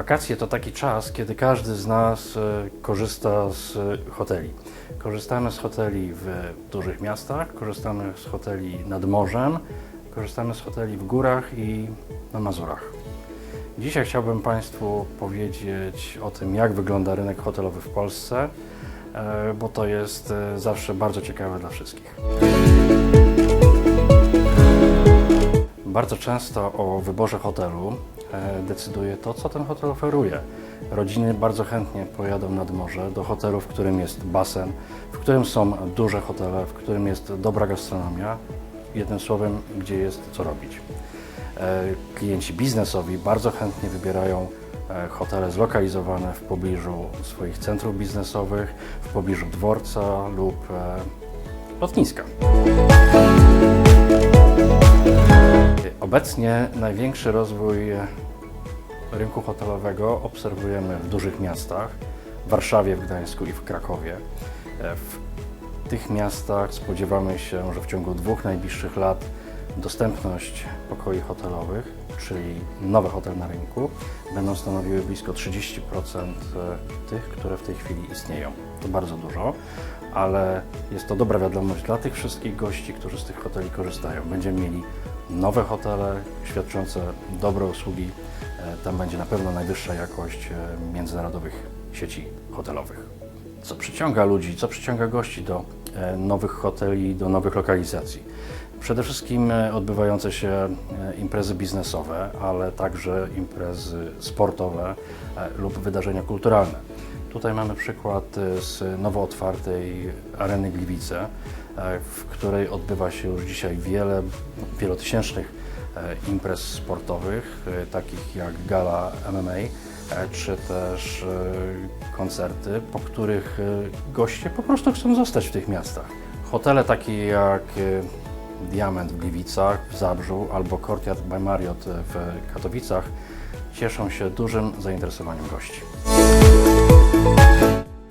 Wakacje to taki czas, kiedy każdy z nas e, korzysta z e, hoteli. Korzystamy z hoteli w dużych miastach, korzystamy z hoteli nad morzem, korzystamy z hoteli w górach i na Mazurach. Dzisiaj chciałbym Państwu powiedzieć o tym, jak wygląda rynek hotelowy w Polsce, e, bo to jest zawsze bardzo ciekawe dla wszystkich. Bardzo często o wyborze hotelu decyduje to, co ten hotel oferuje. Rodziny bardzo chętnie pojadą nad morze do hotelu, w którym jest basen, w którym są duże hotele, w którym jest dobra gastronomia, jednym słowem, gdzie jest co robić. E, Klienci biznesowi bardzo chętnie wybierają e, hotele zlokalizowane w pobliżu swoich centrów biznesowych, w pobliżu dworca lub e, lotniska. Obecnie największy rozwój rynku hotelowego obserwujemy w dużych miastach, w Warszawie, w Gdańsku i w Krakowie. E, W tych miastach spodziewamy się, że w ciągu dwóch najbliższych lat dostępność pokoi hotelowych, czyli nowe hotele na rynku, będą stanowiły blisko 30% tych, które w tej chwili istnieją. To bardzo dużo, ale jest to dobra wiadomość dla tych wszystkich gości, którzy z tych hoteli korzystają. Będziemy mieli nowe hotele świadczące dobre usługi. E, Tam będzie na pewno najwyższa jakość e, międzynarodowych sieci hotelowych. Co przyciąga ludzi, co przyciąga gości do e, nowych hoteli, do nowych lokalizacji? Przede wszystkim e, odbywające się e, imprezy biznesowe, ale także imprezy sportowe e, lub wydarzenia kulturalne. Tutaj mamy przykład z nowo otwartej areny Gliwice, w której odbywa się już dzisiaj wiele wielotysięcznych imprez sportowych, takich jak gala MMA, czy też koncerty, po których goście po prostu chcą zostać w tych miastach. Hotele takie jak Diament w Gliwicach, w Zabrzu albo Courtyard by Marriott w Katowicach cieszą się dużym zainteresowaniem gości.